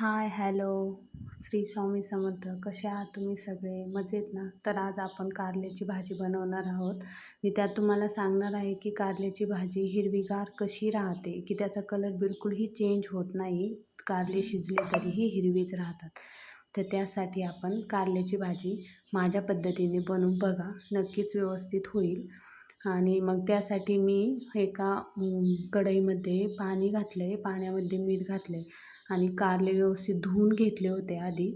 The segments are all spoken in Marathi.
Hi hello Shri Swami Samarth. कसे आहात तुम्ही सगळे? मजेत ना? तर आज आपण कारल्याची भाजी बनवणार आहोत. मी त्यात तुम्हाला सांगणार आहे की कारल्याची भाजी हिरवीगार कशी राहते की त्याचा कलर बिलकुलही चेंज होत नाही. कारले शिजले तरीही हिरवीच राहतात. तर त्यासाठी आपण कारल्याची भाजी माझ्या पद्धतीने बनवून बघा. नक्कीच व्यवस्थित होईल. आणि मग त्यासाठी मी एका कढईमध्ये पाणी घातलं आहे पाण्यामध्ये मीठ घातलं आहे आणि कारले व्यवस्थित धुवून घेतले होते आधी.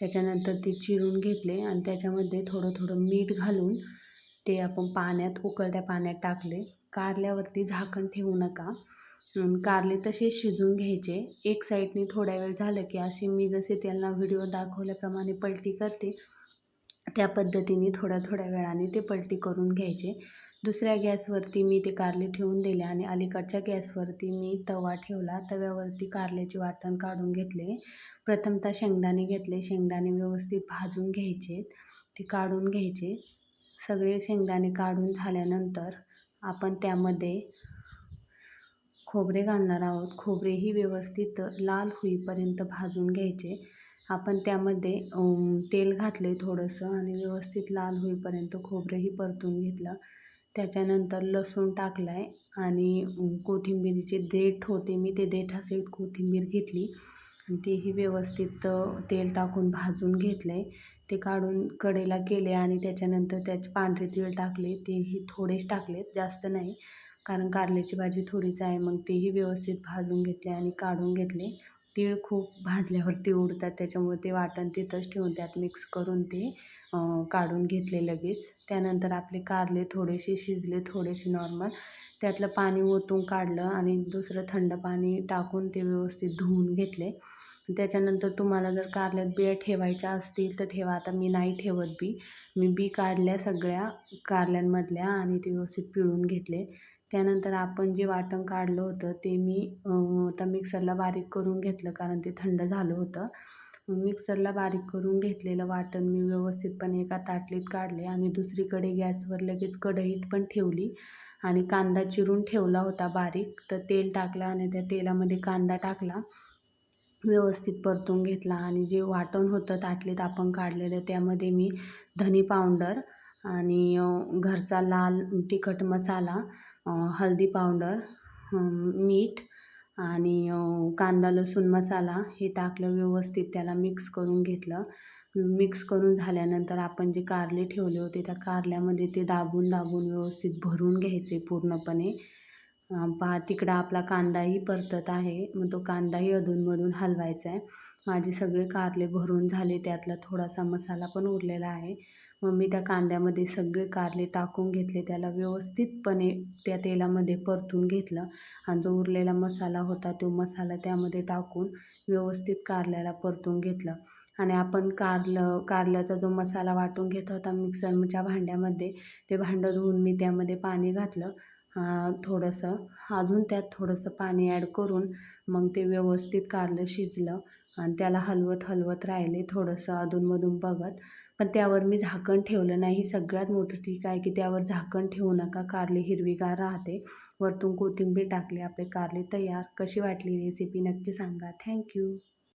त्याच्यानंतर ते चिरून घेतले आणि त्याच्यामध्ये थोडं थोडं मीठ घालून ते आपण पाण्यात उकळत्या पाण्यात टाकले. कारल्यावरती झाकण ठेवू नका. कारले तसे शिजून घ्यायचे. एक साईडने थोड्या वेळ झालं की असे मी जसे त्यांना व्हिडिओ दाखवल्याप्रमाणे पलटी करते त्या पद्धतीने थोड्या थोड्या वेळाने ते पलटी करून घ्यायचे. दुसऱ्या गॅसवरती मी ते कारले ठेवून दिले आणि अलीकडच्या गॅसवरती मी तवा ठेवला. तव्यावरती कारल्याचे वाटण काढून घेतले. प्रथमतः शेंगदाणे घेतले. शेंगदाणे व्यवस्थित भाजून घ्यायचे. ते काढून घ्यायचे. सगळे शेंगदाणे काढून झाल्यानंतर आपण त्यामध्ये खोबरे घालणार आहोत. खोबरेही व्यवस्थित लाल होईपर्यंत भाजून घ्यायचे. आपण त्यामध्ये तेल घातले थोडंसं आणि व्यवस्थित लाल होईपर्यंत खोबरेही परतून घेतलं. त्याच्यानंतर लसूण टाकला आहे आणि कोथिंबिरीचे देठ होते. मी ते देठासहित कोथिंबीर घेतली आणि तेही व्यवस्थित तेल टाकून भाजून घेतलं आहे ते काढून कडेला केले आणि त्याच्यानंतर त्याचे पांढरे तीळ टाकले. तेही थोडेच टाकलेत जास्त नाही. कारण कारल्याची भाजी थोडीच आहे मग तेही व्यवस्थित भाजून घेतले आणि काढून घेतले. तीळ खूप भाजल्यावरती उडतात त्याच्यामुळे ते वाटण तिथंच ठेवून त्यात मिक्स करून ते काढून घेतले लगेच. त्यानंतर आपले कारले थोडेसे शिजले थोडेसे नॉर्मल त्यातलं पाणी ओतून काढलं आणि दुसरं थंड पाणी टाकून ते व्यवस्थित धुवून घेतले. त्याच्यानंतर तुम्हाला जर कारल्यात बिया ठेवायच्या असतील तर ठेवा. आता मी नाही ठेवत बी. मी बी काढल्या सगळ्या कारल्यांमधल्या आणि ते व्यवस्थित पिळून घेतले. त्यानंतर आपण जे वाटण काढलं होतं ते मी आता मिक्सरला बारीक करून घेतलं कारण ते थंड झालं होतं. मिक्सरला बारीक करून घेतलेलं वाटण मी व्यवस्थितपणे एका ताटलीत काढले आणि दुसरीकडे गॅसवर लगेच कढईत पण ठेवली आणि कांदा चिरून ठेवला होता बारीक. तर तेल टाकलं आणि त्या तेलामध्ये कांदा टाकला व्यवस्थित परतून घेतला आणि जे वाटण होतं ताटलीत आपण काढलेलं त्यामध्ये मी धनी पावडर आणि घरचा लाल तिखट मसाला हळदी पावडर मीठ आणि कांदा लसूण मसाला हे टाकलं व्यवस्थित त्याला मिक्स करून घेतलं. मिक्स करून झाल्यानंतर आपण जे कारले ठेवले होते त्या कारल्यामध्ये ते दाबून दाबून व्यवस्थित भरून घ्यायचे पूर्णपणे. पहा तिकडं आपला कांदाही परतत आहे. मग तो कांदाही अधूनमधून हलवायचा आहे. माझे सगळे कारले भरून झाले. त्यातला थोडासा मसाला पण उरलेला आहे. मग मी त्या कांद्यामध्ये सगळे कारले टाकून घेतले. त्याला व्यवस्थितपणे त्या तेलामध्ये परतून घेतलं. आणि जो उरलेला मसाला होता तो मसाला त्यामध्ये टाकून व्यवस्थित कारल्याला परतून घेतलं. आणि आपण कारलं कारल्याचा जो मसाला वाटून घेत होता मिक्सरच्या भांड्यामध्ये ते भांडं धुवून मी त्यामध्ये पाणी घातलं. थोडंसं अजून त्यात थोडंसं पाणी ॲड करून मग ते व्यवस्थित कारलं शिजलं आणि त्याला हलवत हलवत राहिले थोडंसं अधूनमधून बघत. पण त्यावर मी झाकण ठेवलं नाही. सगळ्यात मोठं ठीक आहे की त्यावर झाकण ठेवू नका. कारले हिरवीगार राहते. वरतून कोथिंबीर टाकली. आपले कारले तयार. कशी वाटली रेसिपी नक्की सांगा. थँक्यू.